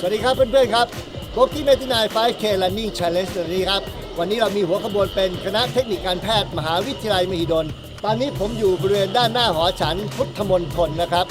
สวัสดีครับเพื่อนๆครับโบกี้เมตินาย 5K Running Challenge ตัวนี้ครับ วันนี้เรามีหัวขบวนเป็นคณะเทคนิคการแพทย์มหาวิทยาลัยมหิดล ตอนนี้ผมอยู่บริเวณด้านหน้าหอฉันพุทธมณฑลนะครับ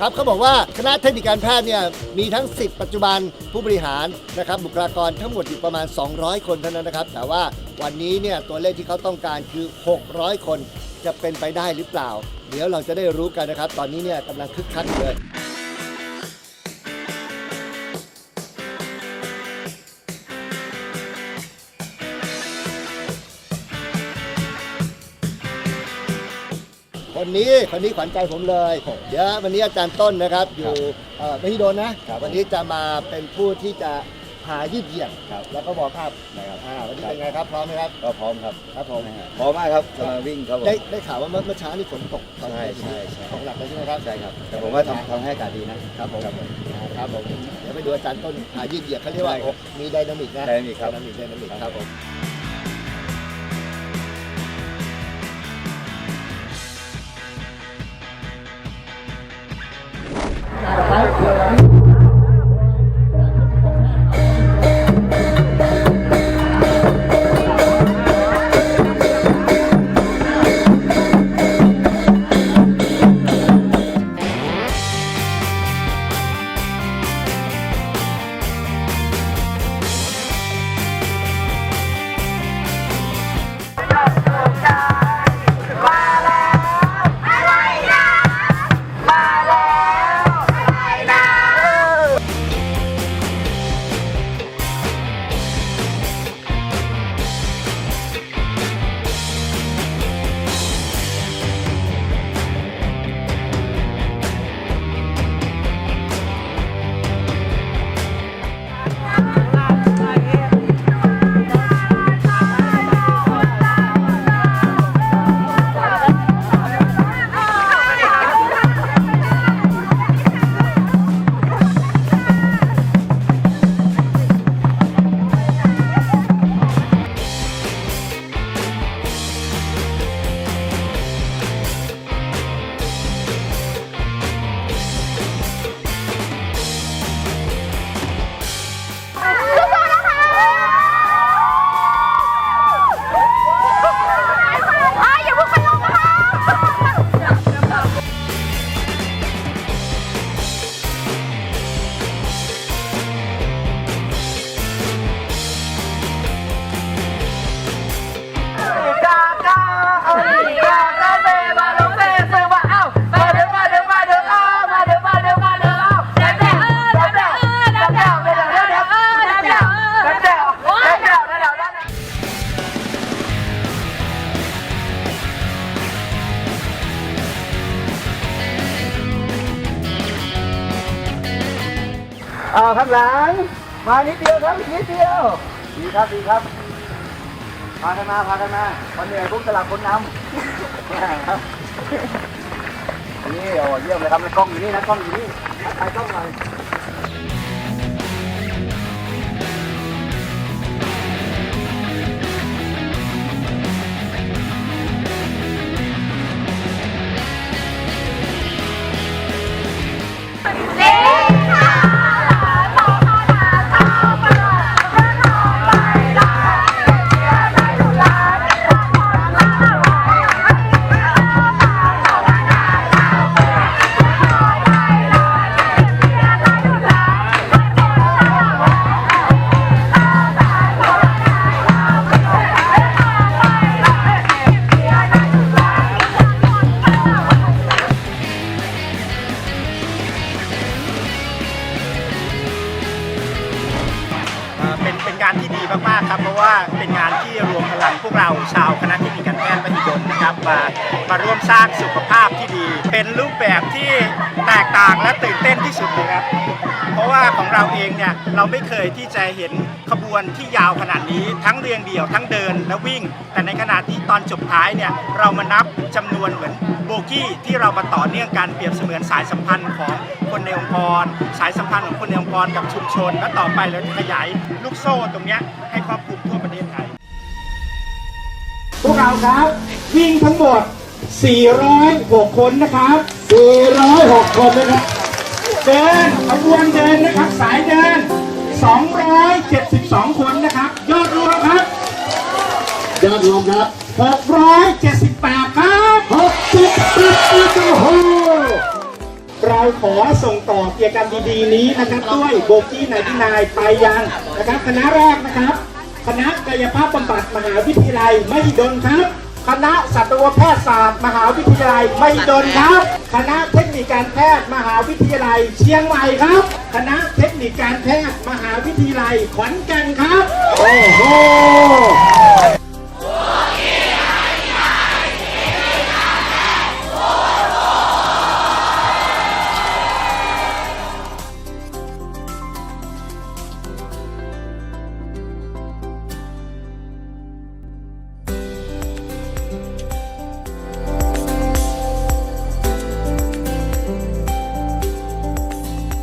ครับเขาบอกว่าคณะเทคนิคการแพทย์เนี่ยมีทั้ง 10 ปัจจุบันผู้บริหารนะครับบุคลากรทั้งหมดอยู่ประมาณ 200 คนเท่านั้นนะครับ แต่ว่าวันนี้เนี่ยตัวเลขที่เขาต้องการคือ 600 คนจะเป็นไปได้หรือเปล่า เดี๋ยวเราจะได้รู้กันนะครับ ตอนนี้เนี่ยกำลังคึกคักเลยคนนี้คนนี้ขวัญใจผมเลย เดี๋ยววันนี้อาจารย์ต้นนะครับ อยู่เอ่อไม่ที่โดนนะครับวันนี้จะมาเป็นผู้ที่จะ พายืดเหยียดครับ แล้วก็บอกครับนะครับอ่าวันนี้เป็นไงครับ พร้อมไหมครับ ก็พร้อมครับครับผมพร้อมมากครับกำลังวิ่งครับผม ได้ได้ข่าวว่าเมื่อเมื่อเช้านี่ฝนตกตอนใช่ใช่ใช่ ตกหนักเลยใช่ไหมครับ ใช่ครับ แต่ผมว่าทำทำให้อากาศดีนะครับผม ครับผมอ่าครับผมเดี๋ยวไปดูอาจารย์ต้นพายืดเหยียดเขาเรียกว่าได้ครับมีไดนามิกนะไดนามิกครับไดนามิกไดนามิกครับผม อ้าวข้างหลัง มานิดเดียวครับอีกนิดเดียว ดีครับดีครับ พากันมาพากันมาวันเหนื่อยปุ๊งสลับคนนำครับนี่โอ้เยี่ยมเลยครับกล้องอยู่นี่นะกล้องอยู่นี่ถ่ายกล้องหน่อย มากๆครับเพราะว่าเป็นงานที่รวมพลังพวกเราชาวคณะเทคนิคการแพทย์มหิดลนะครับมามาร่วมสร้างสุขภาพที่ดี เป็นรูปแบบที่แตกต่างและตื่นเต้นที่สุดเลยครับเพราะว่าของเราเองเนี่ยเราไม่เคยที่จะเห็น ขบวนที่ยาวขนาดนี้ทั้งเรียงเดี่ยวทั้งเดินและวิ่ง แต่ในขณะที่ตอนจบท้ายเนี่ยเรามานับจำนวนเหมือนโบกี้ที่เรามาต่อเนื่องกันเปรียบเสมือนสายสัมพันธ์ของคนในองค์กร สายสัมพันธ์ของคนในองค์กรกับชุมชน และต่อไปเราจะขยายลูกโซ่ตรงนี้ให้ครอบคลุมทั่วประเทศไทย พวกเราครับวิ่งทั้งหมด 406 คนนะครับ 406 คนนะครับ เดินขบวนเดินนะครับสายเดิน ยอดรวมครับ678 ครับ68โอ้โหเราขอส่งต่อกิจกรรมดีๆนี้นะครับด้วยโบกี้นายที่นายไปยังนะครับคณะแรกนะครับ คณะกายภาพบำบัดมหาวิทยาลัยมหิดลครับ คณะสัตวแพทยศาสตร์ มหาวิทยาลัยมหิดลครับ คณะเทคนิคการแพทย์มหาวิทยาลัยเชียงใหม่ครับ คณะเทคนิคการแพทย์มหาวิทยาลัยขอนแก่นครับ โอ้โห